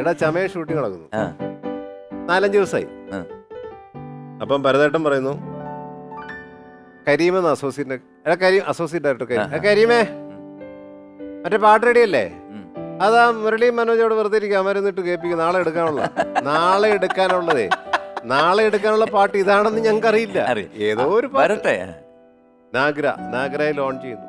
എടാ ചമയ ഷൂട്ടിംഗ് നടക്കുന്നു. ആ, നാലഞ്ച് ദിവസമായി ആ. അപ്പം ഭരതേട്ടൻ പറയുന്നു കരീമെന്ന് അസോസിയേറ്റ് എടാ കരീം അസോസിയേറ്റ് ഡയറക്ടർ കരീം. ആ, ആ. "എടാ കരീമേ മറ്റേ പാട്ട് റെഡിയല്ലേ? ഉം. അതാ മുരളി മനോജോട് വെറുതെ ഇരിക്കുക മരുന്നിട്ട് കേൾപ്പിക്കും നാളെ എടുക്കാനുള്ള. നാളെ എടുക്കാനുള്ളതേ. നാളെ എടുക്കാനുള്ള പാട്ട് ഇതാണെന്ന് ഞങ്ങൾക്ക് അറിയില്ല. അറിയാം. ഏതോ ഒരു പാട്ട്. വരട്ടെ. നാഗ്ര നാഗ്രയിൽ ലോൺ ചെയ്യുന്നു.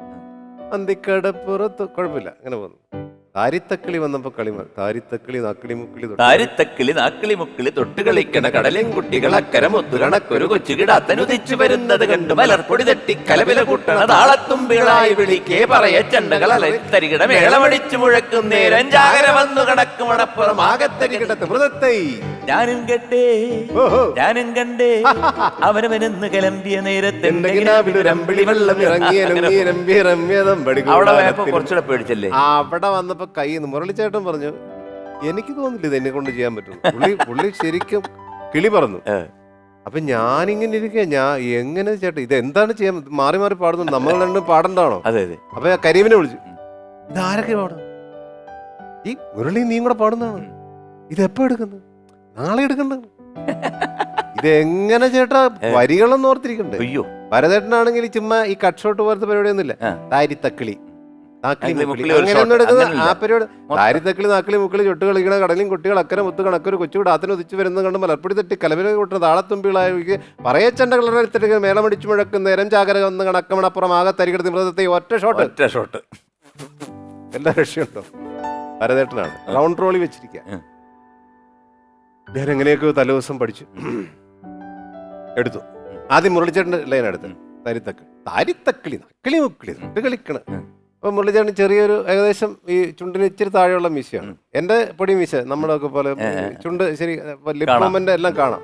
അന്തിക്കടപ്പുറത്ത് കുഴപ്പമില്ല അങ്ങനെ പോകുന്നു. താരിത്തക്കിളി വന്നപ്പോ കളി. താരിത്തക്കിളി നക്കിളി മുക്കിളി താരിത്തക്കിളി നാക്കിളി മുക്കിളി തൊട്ട് കളിക്കണ കടലും കുട്ടികൾ അക്കരമൊത്തു കണക്കൊരു കൊച്ചു കിടാത്തനുദിച്ചു വരുന്നത് കണ്ടു മലർപ്പൊടി തട്ടി കലവില കൂട്ടണ താളത്തുമ്പികളായി വിളിക്കേ പറയ ചണ്ടകൾ അലത്തരികിട മേളമടിച്ചു മുഴക്കും നേരം ജാഗര വന്നു കണക്ക് മണപ്പുറം ആകത്തരികിടത്ത് കിടത്തെ മൃതത്തൈ ഞാനും കണ്ടേ ഞാനും കണ്ടേ അവനവനെന്ന് കിളമ്പിയ നേരത്തെ അവിടെ കുറച്ചുകൂടെ പേടിച്ചല്ലേ അവിടെ വന്നപ്പോ കൈ മുരളിച്ചേട്ടൻ പറഞ്ഞു എനിക്ക് തോന്നില്ല ഇത് എന്നെ കൊണ്ട് ചെയ്യാൻ പറ്റും. പുള്ളി പുള്ളി ശരിക്കും കിളി പറഞ്ഞു. അപ്പൊ ഞാനിങ്ങനെ ഇരിക്കുക ഞാൻ എങ്ങനെ ചേട്ടാ ഇത് എന്താണ് ചെയ്യാൻ മാറി മാറി പാടുന്നു നമ്മൾ രണ്ടും പാടണ്ടാണോ? അതെ അതെ. അപ്പൊ ഞാൻ കരീമിനെ വിളിച്ചു. ഇതാരൊക്കെ പാടും? ഈ മുരളി നീ കൂടെ പാടുന്നതാണ്. ഇത് എപ്പോ എടുക്കുന്നത്? നാളെ എടുക്കണ്ട. ഇത് എങ്ങനെ ചേട്ടാ വരികളൊന്നും ഓർത്തിരിക്കണ്ടേ? അയ്യോ. ഭരതേട്ടനാണെങ്കിൽ ചുമ്മാ ഈ കട്ട് ഷോട്ട് പോലത്തെ പരിപാടിയൊന്നുമില്ല. താരി തക്കിളി തക്കിളി നാക്കിളി മുക്കിളി ചുട്ട് കളിക്കണ കടലും കുട്ടികൾ അക്കരെ മുത്ത് കണക്കൊരു കൊച്ചു ഡാത്തിന് ഉദിച്ചു വരുന്നത് കണ്ട് മലർപ്പൊടി തട്ടി കലവില കൂട്ടുന്ന താളത്തുമ്പികളായി പറയച്ചണ്ട കളറെടുത്തിട്ട് മേളമടിച്ചു മുഴക്കും നേരം ചാകര വന്ന് കണക്കമണപ്പുറം ആകെ തരികിടത്തി മൃതത്തെ ഒറ്റ ഷോട്ട് ഒറ്റ ഷോട്ട് എല്ലാ രക്ഷയുണ്ടോ? ഭരതേട്ടനാണ്. റൗണ്ട് റോളി വെച്ചിരിക്കുക. ഞാൻ എങ്ങനെയൊക്കെയോ തലേദിവസം പഠിച്ചു? എടുത്തു. ആദ്യം മുരളിച്ചേട്ടന്റെ ലൈൻ എടുത്ത്. തരിത്തക്കിളി താരിത്തക്കിളി നക്കിളി മുക്കിളി. കളിക്കണ. ഉം. അപ്പൊ ചെറിയൊരു ഏകദേശം ഈ ചുണ്ടിന് ഇച്ചിരി താഴെയുള്ള മീശയാണ്. എന്റെ പൊടി മീശ നമ്മളൊക്കെ പോലെ. ചുണ്ട് ശരി ലിപ്. മൂവ്മെന്റ് എല്ലാം കാണാം.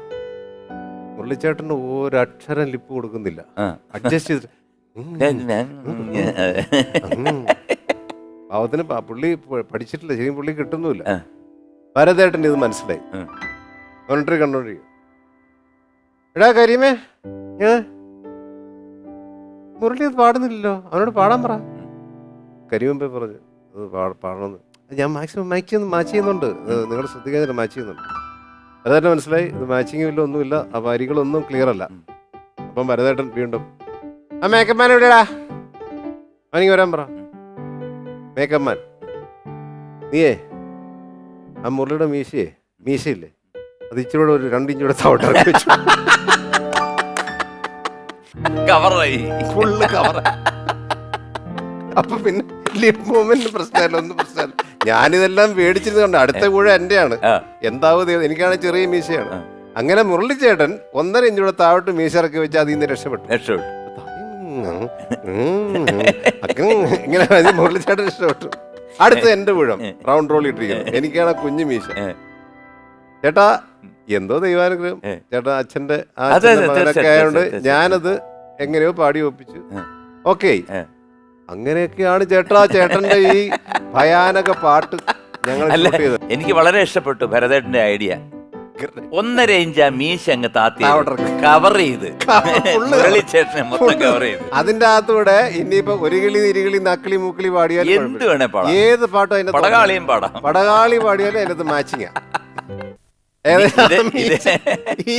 മുരളിച്ചേട്ടന് ഒരക്ഷരം ലിപ്പ് കൊടുക്കുന്നില്ല. അഡ്ജസ്റ്റ് ചെയ്ത്. പാവത്തിന് പുള്ളി പഠിച്ചിട്ടില്ല ശരി പുള്ളി കിട്ടുന്നുമില്ല. ആ. ഭരതേട്ടൻ ഇത് മനസ്സിലായി. മോണിറ്ററി കണ്ടോണ്ടിരിക്കും. എടാ കരീമേ ഏ? മുരളി അത് പാടുന്നില്ലല്ലോ. അവനോട് പാടാൻ പറ. കരിമുമ്പേ പറഞ്ഞു. അത് പാടണമെന്ന്. ഞാൻ മാക്സിമം മാച്ച് ചെയ്യുന്നു മാച്ച് ചെയ്യുന്നുണ്ട്. നിങ്ങൾ ശ്രദ്ധിക്കാതെ മാച്ച് ചെയ്യുന്നുണ്ട്. ഭരതേട്ടൻ മനസ്സിലായി. ഇത് മാച്ചിങ്ങും ഇല്ല ഒന്നുമില്ല. ആ വരികളൊന്നും ക്ലിയർ അല്ല. അപ്പം ഭരതേട്ടൻ വീണ്ടും ആ മേക്കപ്പാൻ എവിടെയാടാ? അവനിങ്ങ് വരാൻ പറ. മേക്കപ്പാൻ നീയേ ആ മുരളിയുടെ മീശയെ മീശയില്ലേ? അത് ഇച്ചിരി കൂടെ ഒരു രണ്ടിഞ്ചൂടെ തവട്ട കവറായി ഫുള്ള് കവർ അപ്പൊ പിന്നെ മൂവ്മെന്റ് പ്രശ്നമല്ല ഒന്നും പ്രശ്നമല്ല. ഞാനിതെല്ലാം മേടിച്ചിരുന്നുണ്ട് അടുത്ത കൂടെ എന്റെയാണ്. എന്താവും ദൈവം, ചെറിയ മീശയാണ്. അങ്ങനെ മുരളിച്ചേട്ടൻ ഒന്നര ഇഞ്ചൂടെ താഴോട്ട് മീശ ഇറക്കി വെച്ച് അതിൽ നിന്ന് രക്ഷപ്പെട്ടു. രക്ഷപ്പെട്ടു. ഇങ്ങനെ മുരളി മുരളിച്ചേട്ടൻ രക്ഷപ്പെട്ടു. അടുത്ത എന്റെ പുഴം റൗണ്ട് റോൾ ഇട്ടിരിക്കുന്നു. എനിക്കാണ് ആ കുഞ്ഞു മീശ. ചേട്ടാ എന്തോ ദൈവാനുഗ്രഹം. ചേട്ടാ അച്ഛന്റെ ആ മകനൊക്കെ ആയതുകൊണ്ട് ഞാനത് എങ്ങനെയോ പാടി ഒപ്പിച്ചു. ഓക്കേ. അങ്ങനെയൊക്കെയാണ് ചേട്ടാ ചേട്ടന്റെ ഈ ഭയാനക പാട്ട് ഞങ്ങൾ അല്ല ഷൂട്ട് ചെയ്തത്. എനിക്ക് വളരെ ഇഷ്ടപ്പെട്ടു ഭരതേട്ടന്റെ ഐഡിയ. ഒന്നര ഇഞ്ച് ആ മീശ അങ്ങ് താത്തി. കവർ ചെയ്ത്. Full. മുരളിച്ചേട്ടനെ മൊത്തം കവർ ചെയ്ത്. അതിന്റെ അകത്തൂടെ ഇനിയിപ്പോ ഒരു കിളി ഇരുകിളി നക്കിളി മൂക്കിളി പാടിയാലും എന്ത് കുഴപ്പമില്ല. വേണേ പാടാം. ഏത് പാട്ടും അതിന്റെ പടകാളിയും പാടാം. പടകാളി പാടിയാലും അതിനകത്ത് മാച്ചിങ്ങാ ഈ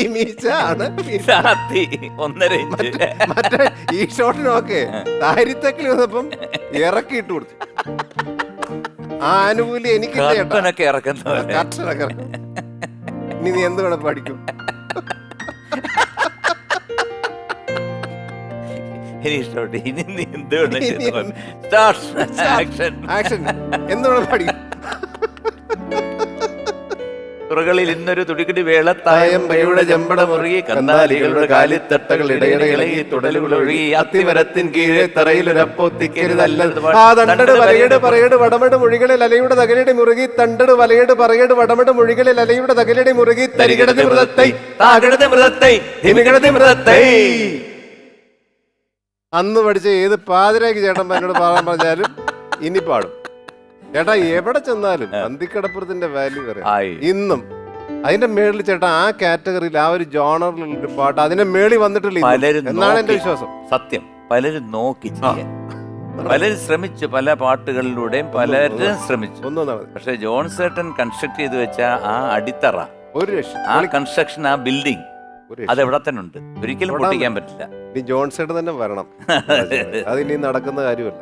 ആണ് ഒന്നര ഇഞ്ച്. മറ്റേ ഈ ഷോട്ടിനൊക്കെ താരിത്തക്കിൽ വന്നപ്പം ഇറക്കി ഇട്ട് കൊടുത്തു. ആ ആനുകൂല്യം എനിക്ക് കർട്ടനൊക്കെ കർഷക ഇനി നീ എന്ത് വേണം പഠിക്കും? ഇനി നീ എന്ത് വേണം ഇനി ചെയ്തോ. ആക്ഷൻ എന്ത് വേണം പഠിക്കും? തുറകളിൽ ഇന്നൊരു തുടികിടി വേളത്തായം ജമ്പട പയ്യുടെ ചെമ്പട മുറുകി കന്നാലികളുടെ കാലിത്തട്ടകൾ ഇടയിടെ ഇളകി തുടലുകൾ ഒഴുകി അത്തിമരത്തിൻ കീഴെ തറയിലൊരപ്പൊത്തിക്കരുതല്ലത് ആ തണ്ടട് വലയട് പറയട് വടമട് മൊഴികളിൽ അലയുടെ തകലടി മുറുകി തണ്ടട് വലയട് പറയട് വടമട് മുഴികളിൽ അലയുടെ തകലടി മുറുകി തരികിടതി മൃതത്തൈ താകിടതി മൃതത്തൈ ഹിമികിടതി മൃതത്തൈ. അന്ന് പഠിച്ച ഏത് പാതിരേക്ക് ചേട്ടൻ എന്നോട് പാടാൻ പറഞ്ഞാലും ഇനി പാടും. ചേട്ടാ എവിടെ ചെന്നാലും അന്തിക്കടപ്പുറത്തിന്റെ വാല്യൂ പറയാം. ഇന്നും. അതിന്റെ മേളിൽ ചേട്ടാ ആ കാറ്റഗറിയിൽ ആ ഒരു ജോണറിലുള്ള പാട്ട് അതിന്റെ മേളിൽ വന്നിട്ടില്ല ഇന്നും. എന്നാണ് എന്റെ നോക്കി. വിശ്വാസം. സത്യം. പലരും നോക്കി ചെയ്യാൻ. പലരും ശ്രമിച്ചു പല പാട്ടുകളിലൂടെയും പലരും ശ്രമിച്ചു. ഒന്നും നടന്നു പക്ഷെ ജോൺസേട്ടൻ കൺസ്ട്രക്ട് ചെയ്ത് വെച്ച ആ അടിത്തറ ഒരു രക്ഷ ആ കൺസ്ട്രക്ഷൻ ആ ബിൽഡിംഗ് ഒരു അത് എവിടെ തന്നെ ഉണ്ട്. ഒരിക്കലും പൊട്ടിക്കാൻ പറ്റില്ല. ഇനി ജോൺസേട്ട് തന്നെ വരണം. അതിനി നടക്കുന്ന കാര്യമല്ല.